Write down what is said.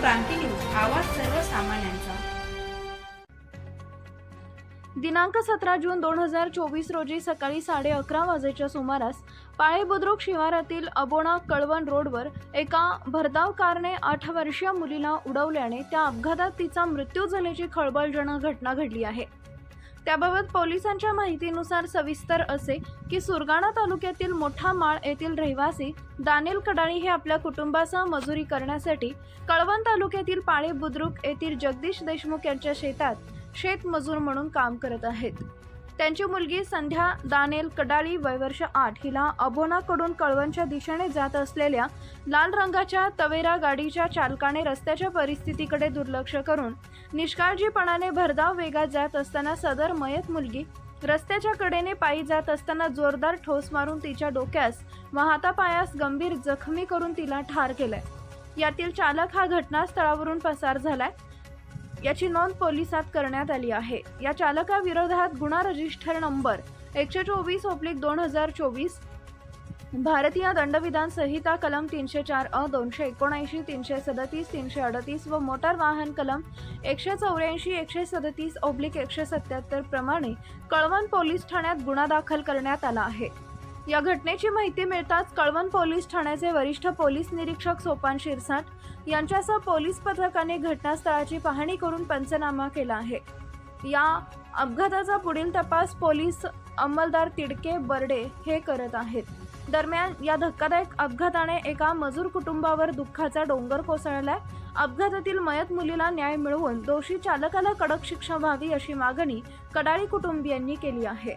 क्रांती news आवाज सर्वसामान्यांचा. दिनांक सतरा जून दोन हजार चोवीस रोजी सकाळी साडे अकरा वाजेच्या सुमारास पाळे बुद्रुक शिवारातील अबोणा कळवण रोडवर एका भरधाव कारने आठ वर्षीय मुलीला उडवल्याने त्या अपघातात तिचा मृत्यू झाल्याची खळबळजनक घटना घडली आहे. त्याबाबत पोलिसांच्या माहितीनुसार सविस्तर असे की सुरगाणा तालुक्यातील मोठा माळ येथील रहिवासी दानिल कडाळी हे आपल्या कुटुंबासह मजुरी करण्यासाठी कळवण तालुक्यातील पाळे बुद्रुक येथील जगदीश देशमुख यांच्या शेतात शेतमजूर म्हणून काम करत आहेत. त्यांची मुलगी संध्या दानेल कडाळी वयवर्ष आठ हिला अबोनाकडून कळवणच्या दिशेने जात असलेल्या लाल रंगाच्या तवेरा गाडीच्या चालकाने रस्त्याच्या परिस्थितीकडे दुर्लक्ष करून निष्काळजीपणाने भरधाव वेगात जात असताना सदर मयत मुलगी रस्त्याच्या कडेने पायी जात असताना जोरदार ठोस मारून तिच्या डोक्यास व हातापायास गंभीर जखमी करून तिला ठार केलंय. यातील चालक हा घटनास्थळावरून पसार झालाय. याची नोंद पोलिसात करण्यात आली आहे. या चालकाविरोधात गुन्हा रजिस्टर नंबर एकशे चोवीस ओब्लिक दोन हजार चोवीस भारतीय दंडविधान संहिता कलम तीनशे चार अ दोनशे एकोणऐंशी तीनशे सदतीस तीनशे अडतीस व मोटार वाहन कलम एकशे चौऱ्याऐंशी एकशे सदतीस ओब्लिक एकशे सत्याहत्तर प्रमाणे कळवण पोलीस ठाण्यात गुन्हा दाखल करण्यात आला आहे. या घटनेची माहिती मिळताच कळवण पोलीस ठाण्याचे वरिष्ठ पोलीस निरीक्षक सोपान शिरसाट यांच्यासह पोलीस पथकाने घटनास्थळाची पाहणी करून पंचनामा केला आहे. या अपघाताचा पुढील तपास पोलीस अंमलदार तिडके बर्डे हे करत आहेत. दरम्यान या धक्कादायक अपघाताने एका मजूर कुटुंबावर दुःखाचा डोंगर कोसळलाय. अपघातातील मयत मुलीला न्याय मिळवून दोषी चालकाला कडक शिक्षा व्हावी अशी मागणी कडाळी कुटुंबियांनी केली आहे.